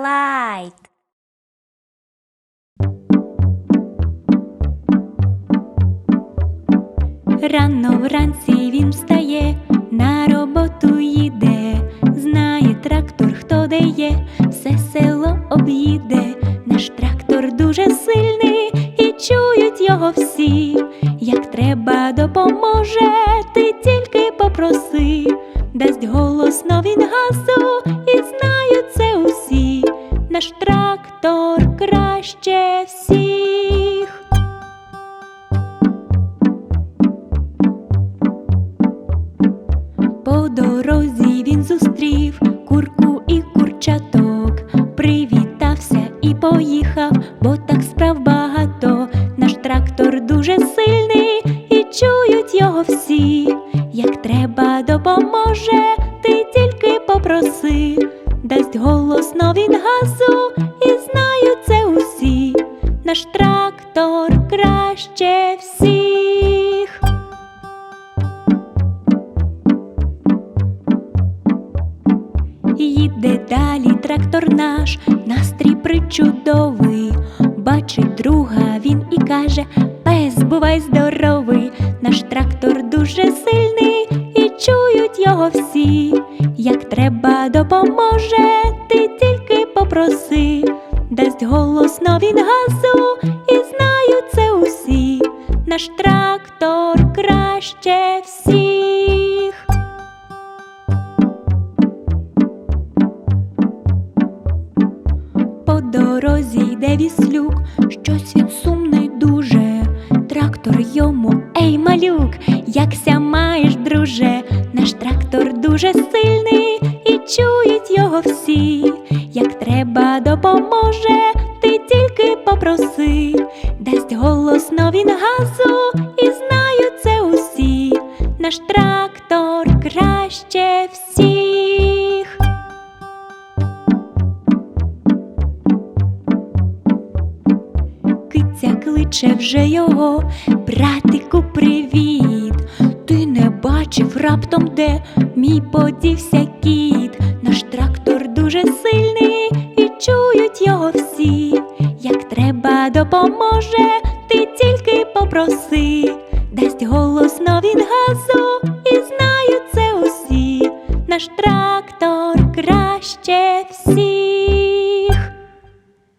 Слайд. Рано вранці він встає, на роботу їде, знає трактор, хто де є, все село об'їде. Наш трактор дуже сильний і чують його всі. Як треба, допоможе, ти тільки попроси, дасть голосно він газу, і усі. Наш трактор краще всіх. По дорозі він зустрів курку і курчаток, привітався і поїхав, бо так справ багато. Наш трактор дуже сильний і чують його всі. Як треба, допоможе, ти тільки дасть голосно він газу, і знають це усі. Наш трактор краще всіх. Їде далі трактор наш, настрій причудовий. Бачить друга він і каже: Пес, бувай здоровий, наш трактор дуже сильний, і чують його всі. Треба, допоможе, ти тільки попроси, дасть голосно він газу, і знають це усі. Наш трактор краще всіх. По дорозі йде віслюк, щось він сумний дуже. Трактор йому, ей, малюк, якся маєш, друже, наш трактор дуже сильний і чують його всі. Як треба, допоможе, ти тільки попроси, дасть голосно він газу, і знають це усі. Наш трактор краще всіх. Киця кличе вже його, братику, привіт. Ти не бачив раптом, де мій подівся кіт. Наш трактор дуже сильний і чують його всі. Як треба, допоможе, ти тільки попроси, дасть голосно він газу, і знають це усі. Наш трактор краще всіх.